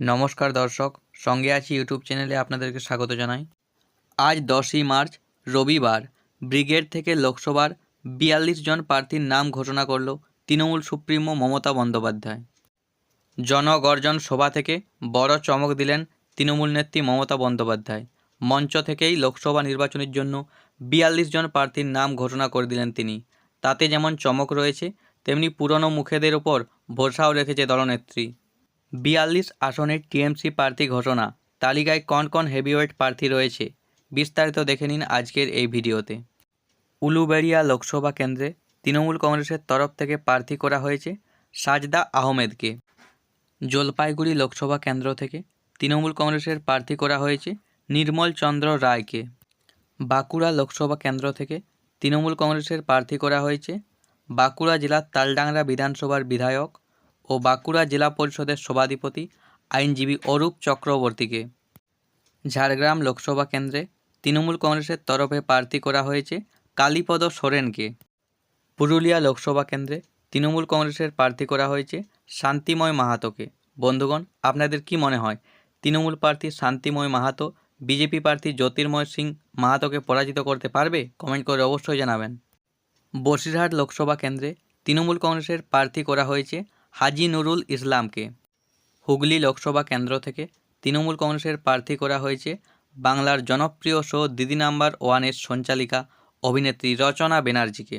নমস্কার দর্শক, সঙ্গে আছি ইউটিউব চ্যানেলে আপনাদেরকে স্বাগত জানাই। আজ দশই মার্চ, রবিবার, ব্রিগেড থেকে লোকসভার বিয়াল্লিশ জন প্রার্থীর নাম ঘোষণা করল তৃণমূল সুপ্রিমো মমতা বন্দ্যোপাধ্যায়। জনগর্জন সভা থেকে বড় চমক দিলেন তৃণমূল নেত্রী মমতা বন্দ্যোপাধ্যায়। মঞ্চ থেকেই লোকসভা নির্বাচনের জন্য বিয়াল্লিশ জন প্রার্থীর নাম ঘোষণা করে দিলেন তিনি। তাতে যেমন চমক রয়েছে, তেমনি পুরনো মুখেদের ওপর ভরসাও রেখেছে দলনেত্রী। বিয়াল্লিশ আসনের টিএমসি প্রার্থী ঘোষণা। তালিকায় কন কন হেভিওয়েট প্রার্থী রয়েছে? বিস্তারিত দেখে নিন আজকের এই ভিডিওতে। উলুবেড়িয়া লোকসভা কেন্দ্রে তৃণমূল কংগ্রেসের তরফ থেকে প্রার্থী করা হয়েছে সাজদা আহমেদকে। জলপাইগুড়ি লোকসভা কেন্দ্র থেকে তৃণমূল কংগ্রেসের প্রার্থী করা হয়েছে নির্মল চন্দ্র রায়কে। বাঁকুড়া লোকসভা কেন্দ্র থেকে তৃণমূল কংগ্রেসের প্রার্থী করা হয়েছে বাঁকুড়া জেলার তালডাংরা বিধানসভার বিধায়ক ও বাঁকুড়া জেলা পরিষদের সভাধিপতি আইনজীবী অরূপ চক্রবর্তীকে। ঝাড়গ্রাম লোকসভা কেন্দ্রে তৃণমূল কংগ্রেসের তরফে প্রার্থী করা হয়েছে কালীপদ সোরেনকে। পুরুলিয়া লোকসভা কেন্দ্রে তৃণমূল কংগ্রেসের প্রার্থী করা হয়েছে শান্তিময় মাহাতোকে। বন্ধুগণ, আপনাদের কি মনে হয়? তৃণমূল প্রার্থী শান্তিময় মাহাতো, বিজেপি প্রার্থী জ্যোতির্ময় সিং মাহাতোকে পরাজিত করতে পারবে? কমেন্ট করে অবশ্যই জানাবেন। বসিরহাট লোকসভা কেন্দ্রে তৃণমূল কংগ্রেসের প্রার্থী করা হয়েছে হাজি নুরুল ইসলামকে হুগলি লোকসভা কেন্দ্র থেকে তৃণমূল কংগ্রেসের প্রার্থী করা হয়েছে বাংলার জনপ্রিয় শো দিদি নাম্বার ওয়ানের সঞ্চালিকা অভিনেত্রী রচনা ব্যানার্জিকে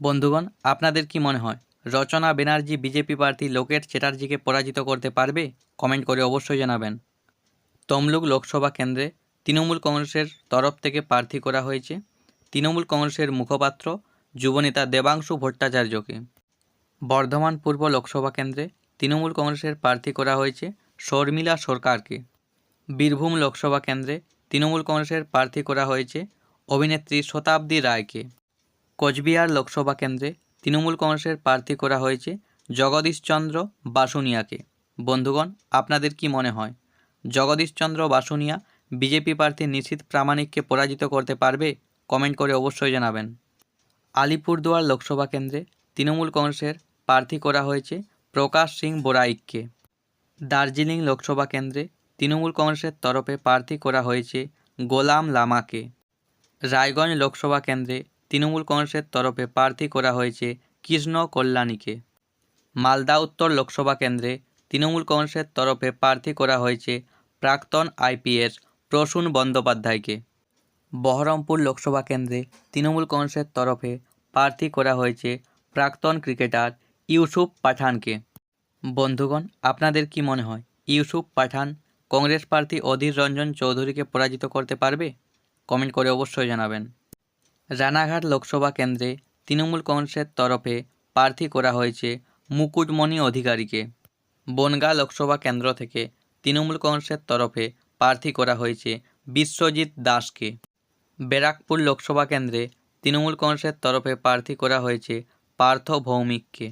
বন্ধুগণ, আপনাদের কি মনে হয়, রচনা ব্যানার্জি বিজেপি প্রার্থী লোকেট চ্যাটার্জিকে পরাজিত করতে পারবে? কমেন্ট করে অবশ্যই জানাবেন। তমলুক লোকসভা কেন্দ্রে তৃণমূল কংগ্রেসের তরফ থেকে প্রার্থী করা হয়েছে তৃণমূল কংগ্রেসের মুখপাত্র যুবনেতা দেবাংশু ভট্টাচার্যকে। বর্ধমান পূর্ব লোকসভা কেন্দ্রে তৃণমূল কংগ্রেসের প্রার্থী করা হয়েছে শর্মিলা সরকারকে। বীরভূম লোকসভা কেন্দ্রে তৃণমূল কংগ্রেসের প্রার্থী করা হয়েছে অভিনেত্রী শতাব্দী রায়কে। কোচবিহার লোকসভা কেন্দ্রে তৃণমূল কংগ্রেসের প্রার্থী করা হয়েছে জগদীশচন্দ্র বাসুনিয়াকে। বন্ধুগণ, আপনাদের কি মনে হয়? জগদীশচন্দ্র বাসুনিয়া বিজেপি প্রার্থী নিশীথ প্রামাণিককে পরাজিত করতে পারবে? কমেন্ট করে অবশ্যই জানাবেন। আলিপুরদুয়ার লোকসভা কেন্দ্রে তৃণমূল কংগ্রেসের প্রার্থী করা হয়েছে প্রকাশ সিং বোরাইককে। দার্জিলিং লোকসভা কেন্দ্রে তৃণমূল কংগ্রেসের তরফে প্রার্থী করা হয়েছে গোলাম লামাকে। রায়গঞ্জ লোকসভা কেন্দ্রে তৃণমূল কংগ্রেসের তরফে প্রার্থী করা হয়েছে কৃষ্ণ কল্যাণীকে। মালদা উত্তর লোকসভা কেন্দ্রে তৃণমূল কংগ্রেসের তরফে প্রার্থী করা হয়েছে প্রাক্তন আইপিএস প্রসূন বন্দ্যোপাধ্যায়কে। বহরমপুর লোকসভা কেন্দ্রে তৃণমূল কংগ্রেসের তরফে প্রার্থী করা হয়েছে প্রাক্তন ক্রিকেটার ইউসুফ পাঠানকে। বন্ধুগণ, আপনাদের কি মনে হয়, ইউসুফ পাঠান কংগ্রেস প্রার্থী অধীর রঞ্জন চৌধুরীকে পরাজিত করতে পারবে? কমেন্ট করে অবশ্যই জানাবেন। রানাঘাট লোকসভা কেন্দ্রে তৃণমূল কংগ্রেসের তরফে প্রার্থী করা হয়েছে মুকুটমণি অধিকারীকে। বনগাঁ লোকসভা কেন্দ্র থেকে তৃণমূল কংগ্রেসের তরফে প্রার্থী করা হয়েছে বিশ্বজিৎ দাসকে। ব্যারাকপুর লোকসভা কেন্দ্রে তৃণমূল কংগ্রেসের তরফে প্রার্থী করা হয়েছে পার্থ ভৌমিককে।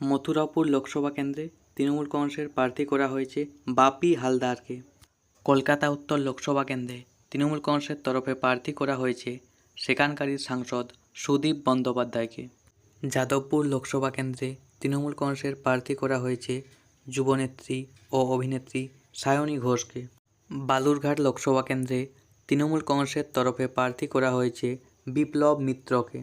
মথুরাপুর লোকসভা কেন্দ্রে তৃণমূল কংগ্রেসের প্রার্থী করা হয়েছে বাপি হালদারকে। কলকাতা উত্তর লোকসভা কেন্দ্রে তৃণমূল কংগ্রেসের তরফে প্রার্থী করা হয়েছে সেখানকারই সাংসদ সুদীপ বন্দ্যোপাধ্যায়কে। যাদবপুর লোকসভা কেন্দ্রে তৃণমূল কংগ্রেসের প্রার্থী করা হয়েছে যুবনেত্রী ও অভিনেত্রী সায়নী ঘোষকে। বালুরঘাট লোকসভা কেন্দ্রে তৃণমূল কংগ্রেসের তরফে প্রার্থী করা হয়েছে বিপ্লব মিত্রকে।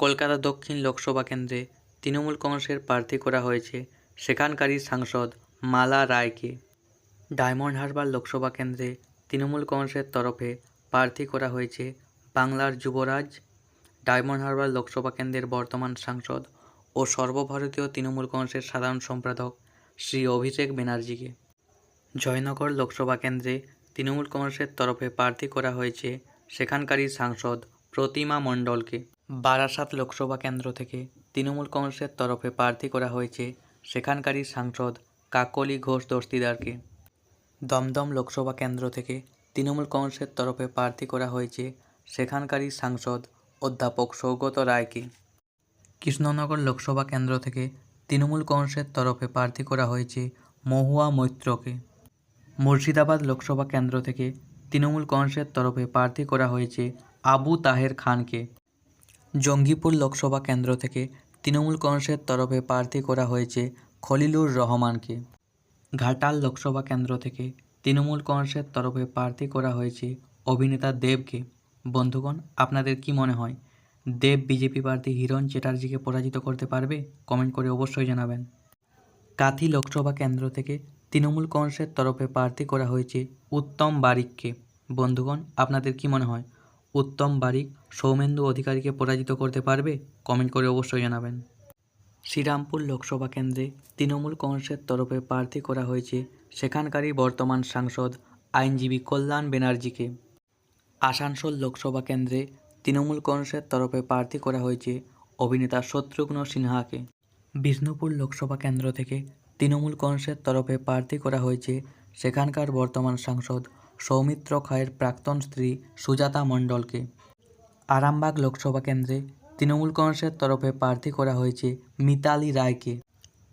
কলকাতা দক্ষিণ লোকসভা কেন্দ্রে তৃণমূল কংগ্রেসের প্রার্থী করা হয়েছে সেখানকারই সাংসদ মালা রায়কে। ডায়মন্ড হারবার লোকসভা কেন্দ্রে তৃণমূল কংগ্রেসের তরফে প্রার্থী করা হয়েছে বাংলার যুবরাজ। ডায়মন্ড হারবার লোকসভা কেন্দ্রের বর্তমান সাংসদ ও সর্বভারতীয় তৃণমূল কংগ্রেসের সাধারণ সম্পাদক শ্রী অভিষেক ব্যানার্জিকে। জয়নগর লোকসভা কেন্দ্রে তৃণমূল কংগ্রেসের তরফে প্রার্থী করা হয়েছে সেখানকারই সাংসদ প্রতিমা মণ্ডলকে। বারাসাত লোকসভা কেন্দ্র থেকে তৃণমূল কংগ্রেসের তরফে প্রার্থী করা হয়েছে সেখানকারই সাংসদ কাকলি ঘোষ দস্তিদারকে। দমদম লোকসভা কেন্দ্র থেকে তৃণমূল কংগ্রেসের তরফে প্রার্থী করা হয়েছে সেখানকারই সাংসদ অধ্যাপক সৌগত রায়কে। কৃষ্ণনগর লোকসভা কেন্দ্র থেকে তৃণমূল কংগ্রেসের তরফে প্রার্থী করা হয়েছে মহুয়া মৈত্রকে। মুর্শিদাবাদ লোকসভা কেন্দ্র থেকে তৃণমূল কংগ্রেসের তরফে প্রার্থী করা হয়েছে আবু তাহের খানকে। জঙ্গিপুর লোকসভা কেন্দ্র থেকে তৃণমূল কংগ্রেসের তরফে প্রার্থী করা হয়েছে খলিলুর রহমানকে। ঘাটাল লোকসভা কেন্দ্র থেকে তৃণমূল কংগ্রেসের তরফে প্রার্থী করা হয়েছে অভিনেতা দেবকে। বন্ধুগণ, আপনাদের কি মনে হয়, দেব বিজেপি প্রার্থী হিরণ চ্যাটার্জিকে পরাজিত করতে পারবে? কমেন্ট করে অবশ্যই জানাবেন। কাথি লোকসভা কেন্দ্র থেকে তৃণমূল কংগ্রেসের তরফে প্রার্থী করা হয়েছে উত্তম বারিককে। বন্ধুগণ, আপনাদের কি মনে হয় উত্তম বারিক সৌমেন্দু অধিকারীকে পরাজিত করতে পারবে? কমেন্ট করে অবশ্যই জানাবেন। শ্রীরামপুর লোকসভা কেন্দ্রে তৃণমূল কংগ্রেসের তরফে প্রার্থী করা হয়েছে সেখানকারই বর্তমান সাংসদ আইনজীবী কল্যাণ ব্যানার্জিকে আসানসোল লোকসভা কেন্দ্রে তৃণমূল কংগ্রেসের তরফে প্রার্থী করা হয়েছে অভিনেতা শত্রুঘ্ন সিনহাকে। বিষ্ণুপুর লোকসভা কেন্দ্র থেকে তৃণমূল কংগ্রেসের তরফে প্রার্থী করা হয়েছে সেখানকার বর্তমান সাংসদ সৌমিত্র খায়ের প্রাক্তন স্ত্রী সুজাতা মণ্ডলকে। আরামবাগ লোকসভা কেন্দ্রে তৃণমূল কংগ্রেসের তরফে প্রার্থী করা হয়েছে মিতালি রায়কে।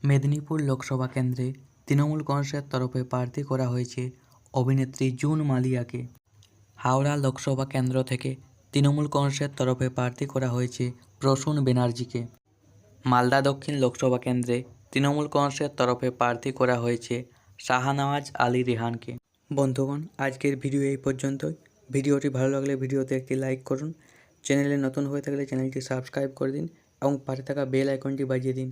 মেদিনীপুর লোকসভা কেন্দ্রে তৃণমূল কংগ্রেসের তরফে প্রার্থী করা হয়েছে অভিনেত্রী জুন মালিয়াকে। হাওড়া লোকসভা কেন্দ্র থেকে তৃণমূল কংগ্রেসের তরফে প্রার্থী করা হয়েছে প্রসূন ব্যানার্জিকে মালদা দক্ষিণ লোকসভা কেন্দ্রে তৃণমূল কংগ্রেসের তরফে প্রার্থী করা হয়েছে শাহানওয়াজ আলী রেহানকে। বন্ধুগণ, আজকের ভিডিও এই পর্যন্তই। ভিডিওটি ভালো লাগলে ভিডিওতে একটি লাইক করুন। চ্যানেলে নতুন হয়ে থাকলে চ্যানেলটি সাবস্ক্রাইব করে দিন এবং পাশে থাকা বেল আইকনটি বাজিয়ে দিন,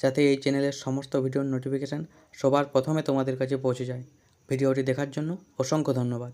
যাতে এই চ্যানেলের সমস্ত ভিডিওর নোটিফিকেশান সবার প্রথমে তোমাদের কাছে পৌঁছে যায়। ভিডিওটি দেখার জন্য অসংখ্য ধন্যবাদ।